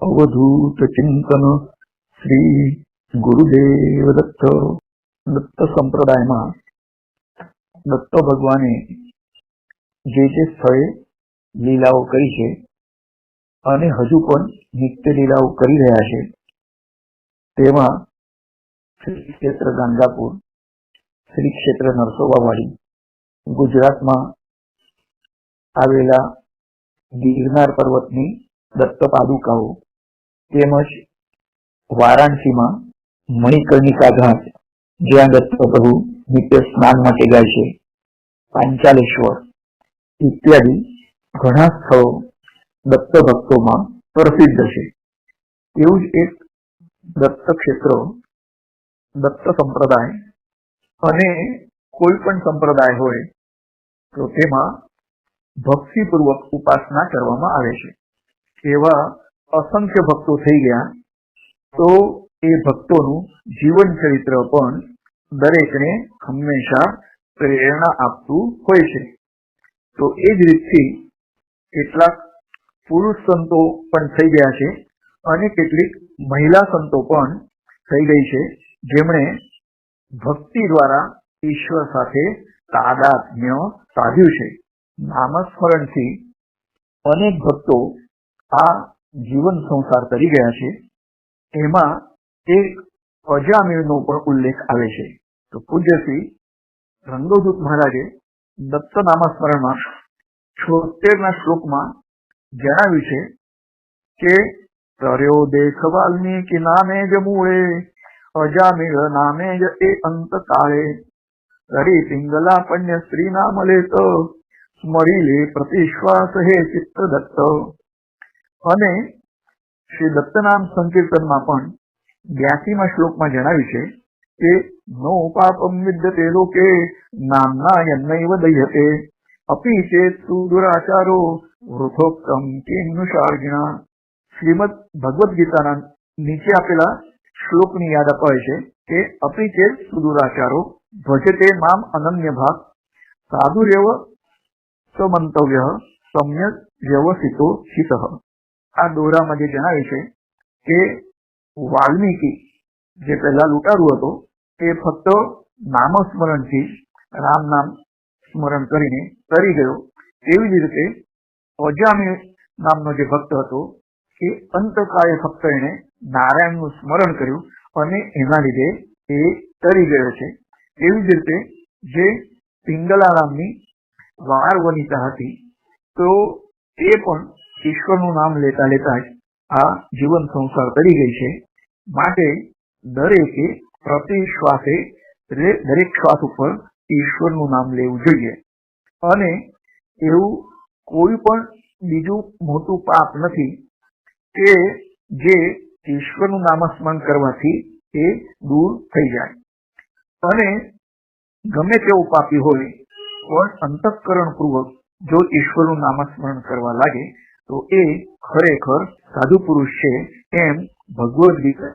અવધૂત ચિંતન શ્રી ગુરુદેવ દત્ત દત્ત સંપ્રદાયમાં દત્ત ભગવાને જે જે સ્થળે લીલાઓ કરી છે અને હજુ પણ નિત્ય લીલાઓ કરી રહ્યા છે. તેમાં શ્રી ક્ષેત્ર ગાંધાપુર શ્રી ક્ષેત્ર નરસોબાવાડી ગુજરાતમાં આવેલા ગિરનાર પર્વતની દત્ત પાદુકાઓ તેમજ વારાણસીમાં મણિકર્ણિકા ઘાટ જ્યાં દત્ત પ્રભુ નિત્ય સ્નાન માટે જાય છે, પાંચાલેશ્વર ઇત્યાદિ ઘણા સ્થળો દત્ત ભક્તોમાં પ્રસિદ્ધ છે. એવું જ એક દત્ત ક્ષેત્ર દત્ત સંપ્રદાય અને કોઈ પણ સંપ્રદાય હોય તો તેમાં ભક્તિપૂર્વક ઉપાસના કરવામાં આવે છે. એવા અસંખ્ય ભક્તો થઈ ગયા. તો એ ભક્તોનું જીવન ચરિત્ર પણ દરેકને હંમેશા પ્રેરણા આપતું હોય છે. તો એ જ રીતથી કેટલાક પુરુષ સંતો પણ થઈ ગયા છે અને કેટલીક મહિલા સંતો પણ થઈ ગઈ છે. જેમણે ભક્તિ દ્વારા ઈશ્વર સાથે તાદાત્મ્ય સાધ્યું છે. નામસ્મરણથી અનેક ભક્તો આ જીવન સંસાર કરી ગયા છે એમાં એક અજામીરનો પણ ઉલ્લેખ આવે છે. તો પૂજ્યશ્રી રંગોદૂત મહારાજે દત્ત નામસ્મરણમાં છોતેરના શ્લોકમાં જણાવ્યું છે કે, તર્યો દેખ વાલ્મીકી નામે જ મૂળે, અજામીર નામે જ એ અંત કાળે તરી પિંગલા પણ્ય સ્ત્રી નામ લેત સ્મરી લે પ્રતિશ્વાસ હે ચિત્ત દત્ત અને શ્રી દત્તનામ સંકીર્તનમાં પણ બ્યાસીમાં શ્લોકમાં જણાવ્યું છે કે, નો પાપમ વિદ્યતે લોકે, નામના યન્નૈવ દહ્યતે અપી ચેત સુદુરાચારો વૃથોક્તમ કિન્નુષાર્જિના શ્રીમદ ભગવદ્ ગીતાના નીચે આપેલા શ્લોકની યાદ અપાય છે કે અપી ચેત સુદુરાચારો ભજતે મામ અનન્ય ભાગ સાધુરેવ સમંતવ્ય સમ્યક વ્યવસિતો હિત. આ દોરામાં જે જણાવે છે કે વાલ્મીકી જે પહેલા લૂંટારું હતો, એ ફક્ત નામસ્મરણથી રામ નામ સ્મરણ કરીને તરી ગયો. તેવી જ રીતે અજામી નામનો જે ભક્ત હતો, એ અંતકાળે ફક્ત એને નારાયણનું સ્મરણ કર્યું અને એના લીધે એ તરી ગયો છે. એવી જ રીતે જે પિંગલા નામની વાર વનિતા હતી, તો એ પણ ઈશ્વરનું નામ લેતા લેતા જ આ જીવન સંસાર કરી ગઈ છે. માટે દરેકે પ્રતિ શ્વાસે દરેક શ્વાસ ઉપર ઈશ્વરનું નામ લેવું જોઈએ. અને એવું કોઈ પણ બીજું મોટું પાપ નથી કે જે ઈશ્વરનું નામસ્મરણ કરવાથી એ દૂર થઈ જાય. અને ગમે તેવો પાપી હોય, પણ અંતઃકરણ પૂર્વક જો ઈશ્વરનું નામસ્મરણ કરવા લાગે તો એ ખરેખર સાધુ પુરુષ છે એમ ભગવદ્ ગીતા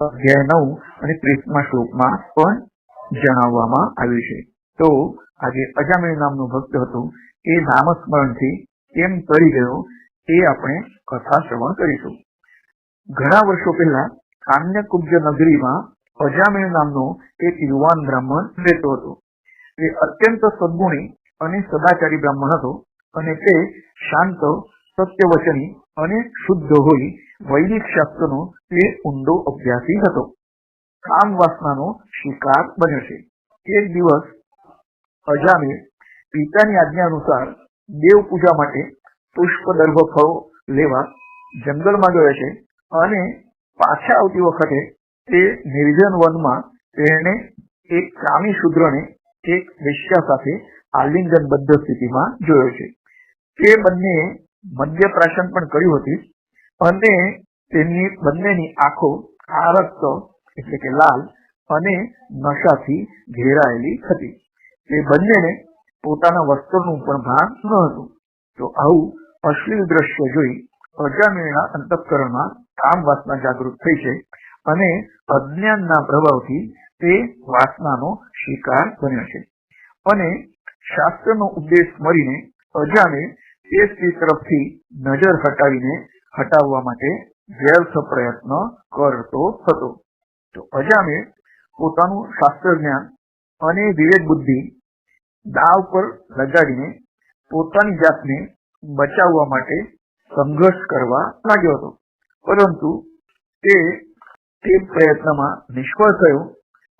અધ્યાય નવ અને ત્રીસમા શ્લોકમાં પણ જણાવવામાં આવ્યું છે. તો આજે અજામેળ નામનો ભક્ત હતો. એ નામસ્મરણથી કેમ કરી ગયો એ આપણે કથા શ્રવણ કરીશું. ઘણા વર્ષો પહેલા કાન્યકુબ્જ નગરીમાં અજામેળ નામનો એક યુવાન બ્રાહ્મણ રહેતો હતો. એ અત્યંત સદગુણી અને સદાચારી બ્રાહ્મણ હતો અને તે શાંત સત્યવચની અને શુદ્ધ હોઈ વૈદિક શાસ્ત્રનો તે ઊંડો અભ્યાસી હતો કામ વાસનાનો શિકાર બન્યો છે એક દિવસ અજામે પિતાની આજ્ઞા અનુસાર દેવ પૂજા માટે પુષ્પ દર્ભ ફળો લેવા જંગલમાં ગયો છે અને પાછા આવતી વખતે તે નિર્જન વનમાં તેણે એક કામી શુદ્રને એક વેશ્યા સાથે આલિંગનબદ્ધ સ્થિતિમાં જોયો છે તે બંને મદ્યપ્રાશન પણ કર્યું હતું. અને તેમની બંનેની આંખો આરક્ત એટલે કે લાલ અને નશાથી ઘેરાયેલી હતી. તે બંનેને પોતાના વસ્ત્રનું પણ ભાન ન હતું. તો આવું અશ્લીલ દ્રશ્ય જોઈ અજામેળના અંતઃકરણમાં કામ વાસના જાગૃત થઈ છે અને અજ્ઞાનના પ્રભાવથી તે વાસનાનો શિકાર બન્યો છે. અને શાસ્ત્રનો ઉપદેશ મળીને અજામે તે તરફથી નજર હટાવીને હટાવવા માટે વ્યર્થ પ્રયત્ન કરતો હતો. તો અજામે પોતાનું શાસ્ત્ર જ્ઞાન અને વિવેક બુદ્ધિ દાવ પર લગાડીને પોતાની જાતને બચાવવા માટે સંઘર્ષ કરવા લાગ્યો હતો. પરંતુ તે તે પ્રયત્નમાં નિષ્ફળ થયો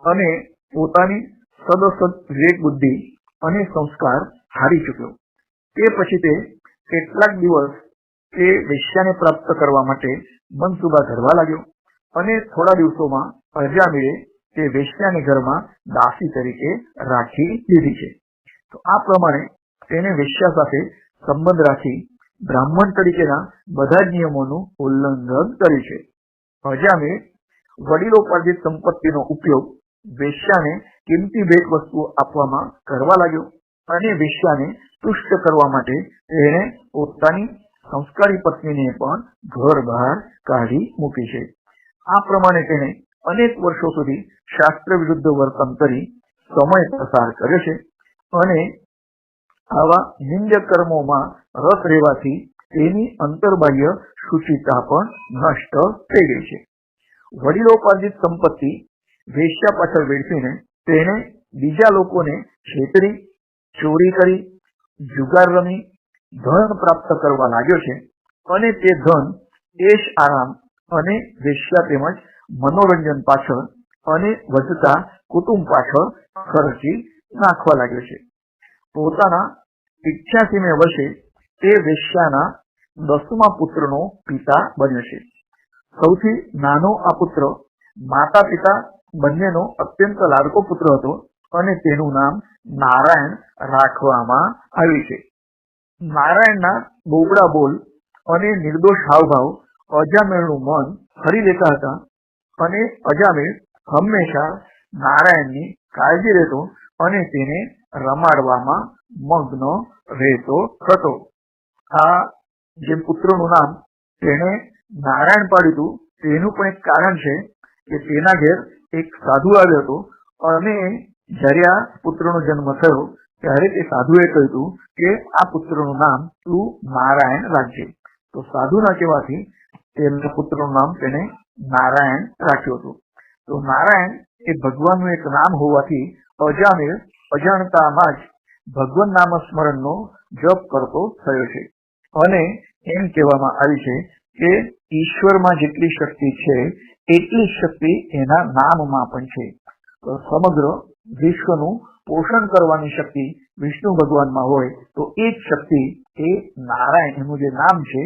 અને પોતાની સદસદ વિવેક બુદ્ધિ અને સંસ્કાર હારી ચૂક્યો. તે પછી તે કેટલાક દિવસ તે વેશ્યાને પ્રાપ્ત કરવા માટે મનસુબા ધરવા લાગ્યો અને થોડા દિવસોમાં અજામીરે તે વેશ્યાને ઘરમાં દાસી તરીકે રાખી દીધી છે. તો આ પ્રમાણે તેને વેશ્યા સાથે સંબંધ રાખી બ્રાહ્મણ તરીકેના બધા જ નિયમોનું ઉલ્લંઘન કર્યું છે. અજામીર વડીલોપાર્જિત સંપત્તિનો ઉપયોગ વેશ્યાને કિંમતી ભેટ વસ્તુઓ આપવામાં કરવા લાગ્યો. અને વિશ્વાને તુષ્ટ કરવા માટે તેણે પોતાની સંસ્કારી પત્નીને પણ ઘર બહાર કાઢી મૂકી છે. આ પ્રમાણે તેણે અનેક વર્ષો સુધી શાસ્ત્ર વિરુદ્ધ વર્તન કરી સમય પસાર કર્યો છે અને આવા નિંદ્ય કર્મોમાં રસ રહેવાથી તેની અંતર્બાહ્ય શુચિતા પણ નષ્ટ થઈ ગઈ છે. વડીલોપાર્જિત સંપત્તિ વેશ્યા પાછળ વેડફીને તેને બીજા લોકોને છેતરી ચોરી કરી, જુગાર રમી, ધન પ્રાપ્ત કરવા લાગ્યો છે અને તે ધન એશ આરામ અને વેશ્યા તેમજ મનોરંજન પાછળ અને વધતા કુટુંબ પાછળ ખર્ચી નાખવા લાગ્યો છે. પોતાના ઈચ્છાસીમે વર્ષે તે વેશ્યાના દસમા પુત્રનો પિતા બન્યો છે. સૌથી નાનો આ પુત્ર માતા પિતા બંનેનો અત્યંત લાડકો પુત્ર હતો અને તેનું નામ નારાયણ રાખવામાં આવ્યું છે. નારાયણના બોબડા બોલ અને નિર્દોષ હાવભાવ અજામેળનું મન હરી લેતા હતા અને અજામેળ હંમેશા નારાયણની કાળજી રહેતો અને તેને રમાડવામાં મગ્ન રહેતો હતો. આ જે પુત્રનું નામ તેણે નારાયણ પાડ્યું હતું, તેનું પણ એક કારણ છે કે તેના ઘેર એક સાધુ આવ્યો હતો અને જ્યારે આ પુત્રનો જન્મ થયો ત્યારે તે સાધુએ કહ્યું કે આ પુત્રનું નામ તું નારાયણ રાખજે. તો સાધુના કહેવાથી તેમના પુત્રનું નામ તેને નારાયણ રાખ્યું હતું. તો નારાયણ એ ભગવાનનું એક નામ હોવાથી અજામેર અજાણતામાં જ ભગવાન નામ સ્મરણનો જપ કરતો થયો છે. અને એમ કહેવામાં આવ્યું છે કે ઈશ્વરમાં જેટલી શક્તિ છે, એટલી શક્તિ એના નામમાં પણ છે. તો સમગ્ર વિશ્વનું પોષણ કરવાની શક્તિ વિષ્ણુ ભગવાનમાં હોય, તો એ જ શક્તિ એ નારાયણ, એનું જે નામ છે,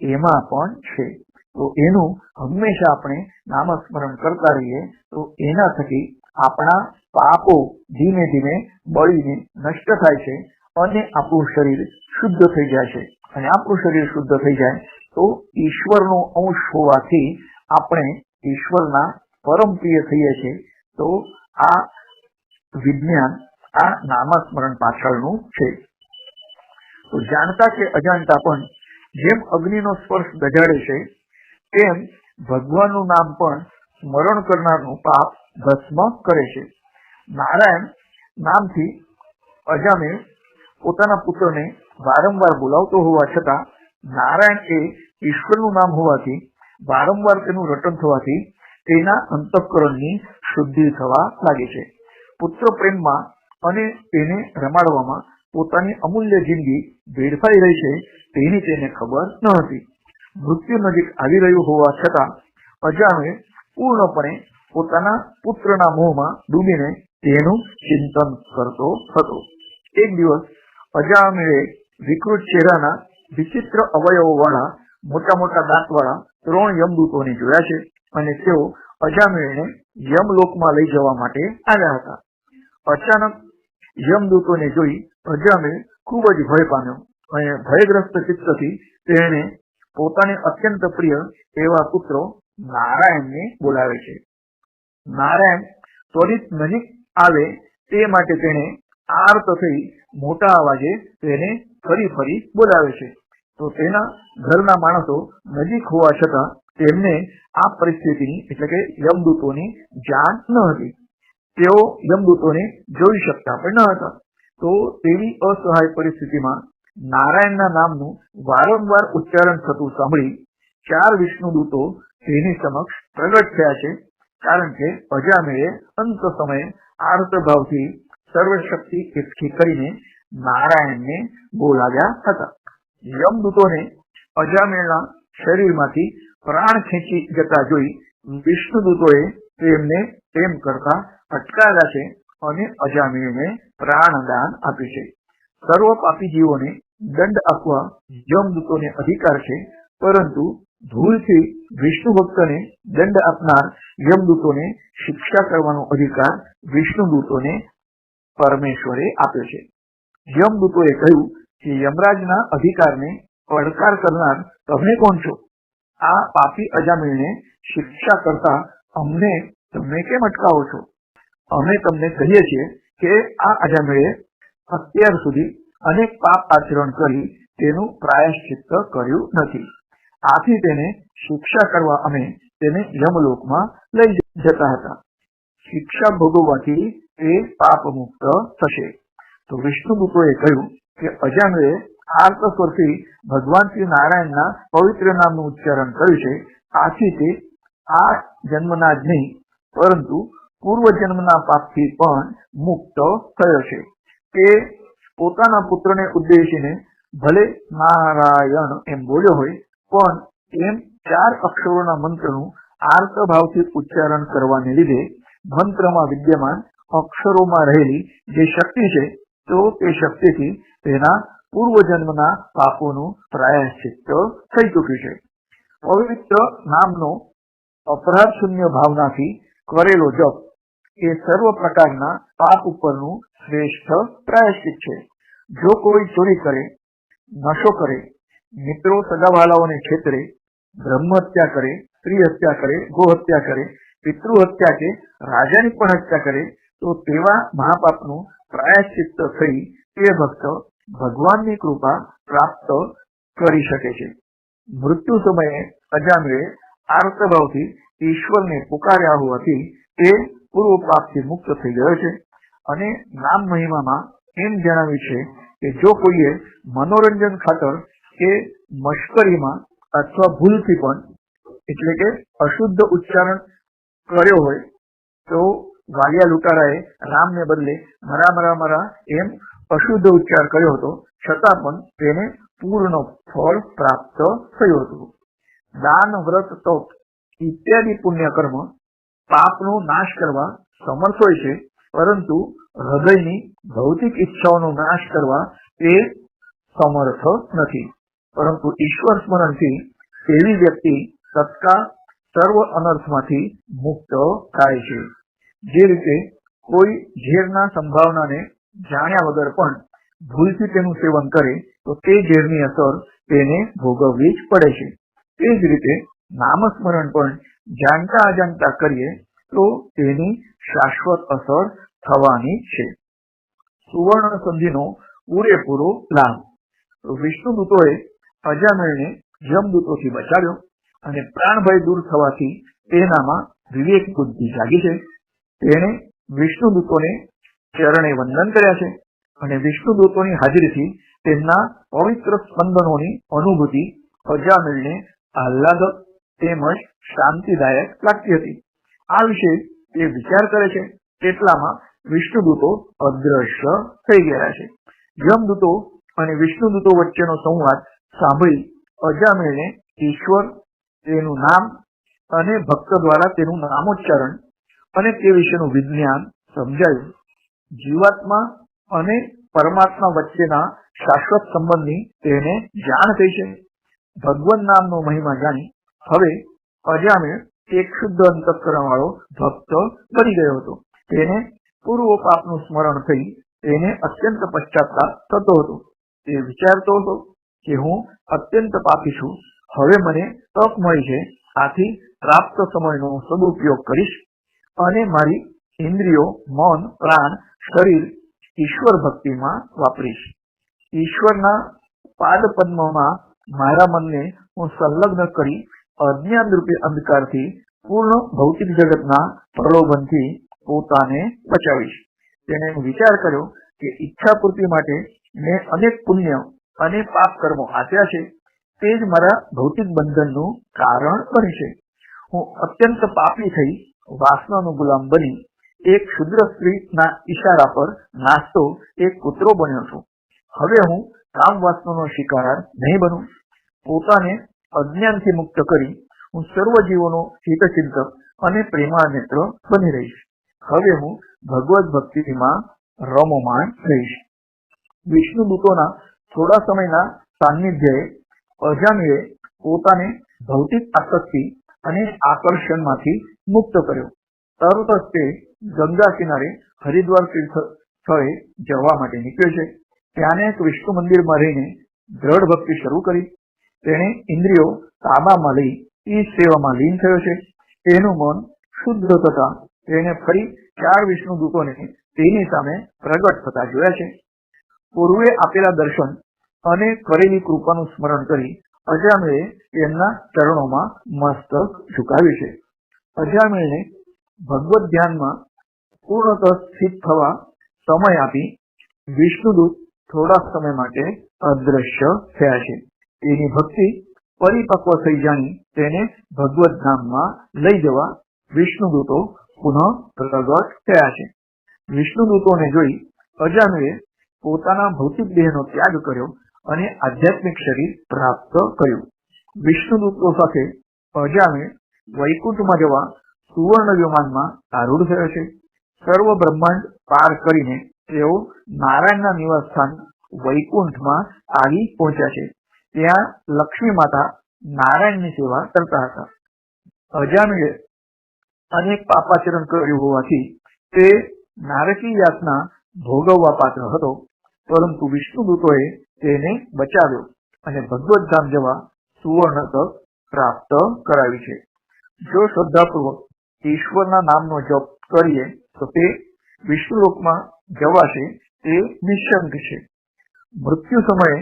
એમાં પણ છે. તો એનું હંમેશા આપણે નામસ્મરણ કરતા રહીએ, તો એના થકી આપણા પાપો ધીમે ધીમે બળીને નષ્ટ થાય છે અને આપણું શરીર શુદ્ધ થઈ જાય છે. અને આપણું શરીર શુદ્ધ થઈ જાય, તો ઈશ્વરનો અંશ હોવાથી આપણે ઈશ્વરના પરમ પ્રિય થઈએ છીએ. તો આ વિજ્ઞાન આ નામસ્મરણ પાછળનું છે. તો જાણતા કે અજાણતા પણ જેમ અગ્નિનો સ્પર્શ ગજાડે છે, તેમ ભગવાનનું નામ પણ સ્મરણ કરનારનું પાપ ભસ્મ કરે છે. નારાયણ નામથી અજામે પોતાના પુત્રને વારંવાર બોલાવતો હોવા છતાં નારાયણ એ ઈશ્વરનું નામ હોવાથી, વારંવાર તેનું રટન થવાથી તેના અંતઃકરણની શુદ્ધિ થવા લાગે છે. પુત્ર પ્રેમમાં અને તેને રમાડવામાં પોતાની અમૂલ્ય જિંદગી વેડફાઈ રહી છે તેની તેને ખબર ન હતી. મૃત્યુ નજીક આવી રહ્યું હોવા છતાં અજામે પૂર્ણપણે પોતાના પુત્રના મોહમાં ડૂબીને તેનું ચિંતન કરતો હતો. એક દિવસ અજામેળે વિકૃત ચહેરાના વિચિત્ર અવયવો વાળા મોટા મોટા દાંત વાળા ત્રણ યમદૂતોને જોયા છે અને તેઓ અજામેળને યમલોકમાં લઈ જવા માટે આવ્યા હતા. અચાનક યમદૂતોને જોઈ અજામે ખૂબ જ ભય પામ્યો અને ભયગ્રસ્ત ચિત્તથી તેણે પોતાને અત્યંત પ્રિય એવા પુત્રો નારાયણને બોલાવે છે. નારાયણ ત્વરિત નજીક આવે તે માટે તેણે આર્ત થઈ મોટા અવાજે તેને ફરી ફરી બોલાવે છે. તો તેના ઘરના માણસો નજીક હોવા છતાં તેમને આ પરિસ્થિતિની એટલે કે યમદૂતોની જાણ ન હતી. તેઓ યમદૂતોને જોઈ શકતા પણ ન હતા. તો તેવી અસહાય પરિસ્થિતિમાં નારાયણના નામનું વારંવાર ઉચ્ચારણ થતું સાંભળી ચાર વિષ્ણુ દૂતો તેની સમક્ષ પ્રગટ થયા છે, કારણ કે અજામેળે અંત સમયે આર્તભાવથી સર્વશક્તિ એકઠી કરીને નારાયણને બોલાવ્યા હતા. યમદૂતોને અજામેળના શરીરમાંથી પ્રાણ ખેંચી જતા જોઈ વિષ્ણુદૂતોએ તેમને પ્રેમ કરતા અટકાવ્યા છે અને અજામીને પ્રાણદાન આપ્યું છે. સર્વ પાપી જીવોને દંડ આપવા યમદૂતોને અધિકાર છે, પરંતુ ભૂલથી વિષ્ણુ ભક્તને દંડ આપનાર યમદૂતોને શિક્ષા કરવાનો અધિકાર વિષ્ણુદૂતોને પરમેશ્વરે આપ્યો છે. યમદૂતોએ કહ્યું કે, યમરાજના અધિકારને પડકાર કરનાર તમે કોણ છો? આ પાપી અજામીને શિક્ષા કરતા અમને તમે કેમ અટકાવો છો? અમે તમને કહીએ છીએ કે આ અજામેળે અત્યાર સુધી અનેક પાપ આચરણ કરી તેનું પ્રાયશ્ચિત્ત કર્યું નથી. આથી તેને શિક્ષા કરવા અમે તેને યમલોકમાં લઈ જતા હતા. શિક્ષા ભોગવવાથી એ પાપ મુક્ત થશે. તો વિષ્ણુદૂતોએ કહ્યું કે અજામેળે આર્ત સ્વરથી ભગવાન શ્રી નારાયણના પવિત્ર નામનું ઉચ્ચારણ કર્યું છે. આથી તે આ જન્મના જ નહીં, પરંતુ પૂર્વ જન્મના પાપથી પણ મુક્ત થયો છે તે પોતાના પુત્રને ઉદ્દેશીને ભલે નારાયણ એમ બોલ્યો હોય, પણ એમ ચાર અક્ષરોના મંત્રનું આર્તભાવથી ઉચ્ચારણ કરવાને લીધે મંત્રમાં વિદ્યમાન અક્ષરોમાં રહેલી જે શક્તિ છે, તો તે શક્તિથી તેના પૂર્વજન્મના પાપોનું પ્રાયશ્ચિત્ત થઈ ચૂક્યું છે. પવિત્ર નામનો અપરાધ શૂન્ય ભાવનાથી કરેલો જપ એ સર્વ પ્રકારના પાપ ઉપરનું શ્રેષ્ઠ પ્રાયશ્ચિત છે. જો કોઈ ચોરી કરે, નશો કરે, મિત્રો સગાવાલાઓને છેતરે, બ્રહ્મ હત્યા કરે, સ્ત્રી હત્યા કરે, ગો હત્યા કરે, પિતૃ હત્યા કે રાજાની પણ હત્યા કરે, તો તેવા મહાપાપનું પ્રાયશ્ચિત્ત થઈ તે ભક્ત ભગવાનની કૃપા પ્રાપ્ત કરી શકે છે. મૃત્યુ સમયે અજામીએ આર્તભાવથી ઈશ્વરને પુકાર્યા હોવાથી તે પૂર્વ પાપથી મુક્ત થઈ ગયો છે. અને નામ મહિમામાં એમ જણાવ્યું છે કે જો કોઈએ મનોરંજન ખાતર કે મશ્કરીમાં અથવા ભૂલથી પણ, એટલે કે અશુદ્ધ ઉચ્ચારણ કર્યો હોય, તો વાલિયા લૂંટારાએ રામને બદલે મરા મરા મરા એમ અશુદ્ધ ઉચ્ચાર કર્યો હતો, છતાં પણ તેને પૂર્ણ ફળ પ્રાપ્ત થયું હતું. દાન, વ્રત, તપ ઇત્યાદિ પુણ્ય કર્મ પાપનો નાશ કરવા સમર્થ હોય છે, પરંતુ હૃદયની ભૌતિક ઈચ્છાઓનો નાશ કરવા તે સમર્થ નથી. પરંતુ ઈશ્વર સ્મરણથી એવી વ્યક્તિ સત્કાર સર્વ અનર્થમાંથી મુક્ત થાય છે. જે રીતે કોઈ ઝેરના સંભાવનાને જાણ્યા વગર પણ ભૂલથી તેનું સેવન કરે, તો તે ઝેરની અસર તેને ભોગવવી જ પડે છે. તે જ રીતે નામસ્મરણ પણ જાણતા અજાણતા કરીએ, તો તેની શાશ્વત અસર થવાની છે. સુવર્ણ સંધિનો પૂરેપૂરો લાભ. વિષ્ણુદૂતોએ અજામેળને જમદૂતોથી બચાવ્યો અને પ્રાણભય દૂર થવાથી તેનામાં વિવેક બુદ્ધિ જાગી છે. તેણે વિષ્ણુદૂતોને ચરણે વંદન કર્યા છે અને વિષ્ણુદૂતોની હાજરીથી તેમના પવિત્ર સ્પંદનોની અનુભૂતિ અજામેળને આહ્લાદક તેમજ શાંતિદાયક લાગતી હતી. આ વિશે તે વિચાર કરે છે, તેટલામાં વિષ્ણુદૂતો અદ્રશ્ય થઈ ગયા છે. યમદૂતો અને વિષ્ણુદૂતો વચ્ચેનો સંવાદ સાંભળી અજામેળને ઈશ્વર તેનું નામ અને ભક્ત દ્વારા તેનું નામોચ્ચારણ અને તે વિશેનું વિજ્ઞાન સમજાયું. જીવાત્મા અને પરમાત્મા વચ્ચેના શાશ્વત સંબંધની તેને જાણ થઈ છે. ભગવાન નામનો મહિમા જાણી હવે અજામે એક શુદ્ધ અંતકરણ વાળો ભક્ત બની ગયો હતો. તેને પૂર્વ પાપનું સ્મરણ થઈ તેને અત્યંત પશ્ચાતાપ થતો હતો. તે વિચારતો હતો કે હું અત્યંત પાપી છું. હવે મને તક મળી છે. આથી પ્રાપ્ત સમયનો સદુપયોગ કરીશ અને મારી ઇન્દ્રિયો, મન, પ્રાણ, શરીર ઈશ્વર ભક્તિમાં વાપરીશ. ઈશ્વરના પાદ પદ્મમાં મારા મનને હું સંલગ્ન કરી અજ્ઞાન રૂપે અંધકારથી પૂર્ણ ભૌતિક જગતના પ્રલોભનથી પોતાને બચાવીશ. તેને વિચાર કર્યો કે ઈચ્છા પૂર્તિ માટે મેં અનેક પુણ્ય અને પાપ કર્મો આપ્યા છે, તે જ મારા ભૌતિક બંધનનું કારણ બને છે. હું અત્યંત પાપી થઈ વાસનાનો ગુલામ બની, એક ક્ષુદ્ર સ્ત્રીના ઈશારા પર નાસ્તો એક કૂતરો બન્યો છું. હવે હું કામ વાસનાનો શિકાર નહીં બનું. પોતાને અજ્ઞાનથી મુક્ત કરી હું સર્વ જીવોનો હિતચિંતક અને પ્રેમાનેત્ર બની રહીશ. હવે હું ભગવત ભક્તિમાં રમોમાન રહીશ. વિષ્ણુ દૂતોના થોડા સમયના સાનિધ્યએ અજામીએ પોતાને ભૌતિક આસક્તિ અને આકર્ષણમાંથી મુક્ત કર્યો. તરત જ તે ગંગા કિનારે હરિદ્વાર તીર્થ સ્થળે જવા માટે નીકળ્યો છે. ત્યાંને એક વિષ્ણુ મંદિરમાં રહીને દ્રઢ ભક્તિ શરૂ કરી. તેણે ઇન્દ્રિયો તાબામાં લઈ ઈ સેવામાં લીન થયો છે. તેનું મન શુદ્ધ થતા તેણે ફરી ચાર વિષ્ણુ દૂતોને તેની સામે પ્રગટ થતા જોયા છે. પૂર્વે આપેલા દર્શન અને કરેલી કૃપાનું સ્મરણ કરી અજામેળે તેમના ચરણોમાં મસ્તક ઝુકાવ્યું છે. અજામિળને ભગવત ધ્યાનમાં પૂર્ણતઃ સ્થિત થવા સમય આપી વિષ્ણુદૂત થોડા સમય માટે અદ્રશ્ય થયા છે. એની ભક્તિ પરિપક્વ થઈ જાણી તેને ભગવત ધામમાં લઈ જવા વિષ્ણુદૂતો પુનઃ પ્રગટ થયા છે. વિષ્ણુદૂતોને જોઈ અજાનુએ પોતાના ભૌતિક દેહનો ત્યાગ કર્યો અને આધ્યાત્મિક શરીર પ્રાપ્ત કર્યું. વિષ્ણુદૂતો સાથે અજામે વૈકુંઠમાં જવા સુવર્ણ વિમાનમાં આરૂઢ થયો છે. સર્વ બ્રહ્માંડ પાર કરીને તેઓ નારાયણના નિવાસ સ્થાન વૈકુંઠમાં આવી પહોંચ્યા છે. ત્યાં લક્ષ્મી માતા નારાયણની સેવા કરતા હતા. અજામીએ અનેક પાપાચરણ કર્યું હોવાથી તે નારકી યાતના ભોગવવા પાત્ર હતો, પરંતુ વિષ્ણુદૂતોએ તેને બચાવ્યો અને ભગવત ધામ જવા સુવર્ણ તક પ્રાપ્ત કરાવી છે. જો શ્રદ્ધાપૂર્વક ઈશ્વરના નામનો જપ કરીએ, તો તે વિષ્ણુલોકમાં જવાશે તે નિશંક છે મૃત્યુ સમયે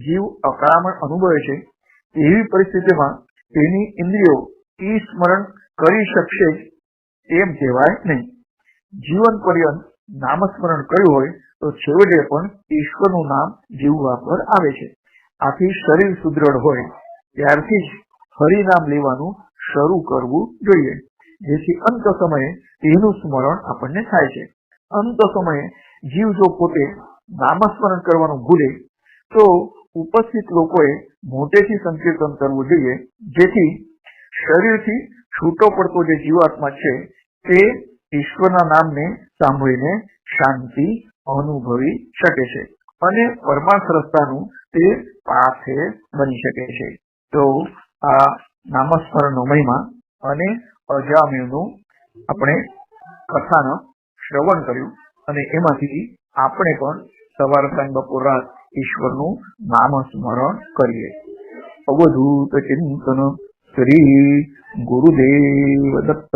જીવ અકળામણ અનુભવે છે એવી પરિસ્થિતિમાં તેની ઇન્દ્રિયો ઈ સ્મરણ કરી શકશે એમ કહેવાય નહીં જીવન પર્યંત નામસ્મરણ કર્યું હોય તો છેવટે પણ ઈશ્વરનું નામ જીવવા પર આવે છે આથી શરીર સુદૃઢ હોય ત્યારથી જ હરિનામ લેવાનું શરૂ કરવું જોઈએ જેથી અંત સમયે તેનું સ્મરણ આપણને થાય છે અંત સમયે જીવ જો પોતે નામસ્મરણ કરવાનું ભૂલે, તો ઉપસ્થિત લોકોએ મોટેથી સંકીર્તન કરવું જોઈએ. જેથી શરીરથી છૂટો પડતો જે જીવાત્મા છે, તે ઈશ્વરના નામને સાંભળીને શાંતિ અનુભવી શકે છે અને પરમાર્થ રસ્તાનું તે પાથે બની શકે છે. તો આ નામસ્મરણનો મહિમા અને અજામ્યુનું આપણે કથાનો શ્રવણ કર્યું અને એમાંથી આપણે પણ સવાર સાંજ બપોર રાત ઈશ્વરનું નામ સ્મરણ કરીએ. અવધૂત ચિંતન શ્રી ગુરુદેવ દત્ત.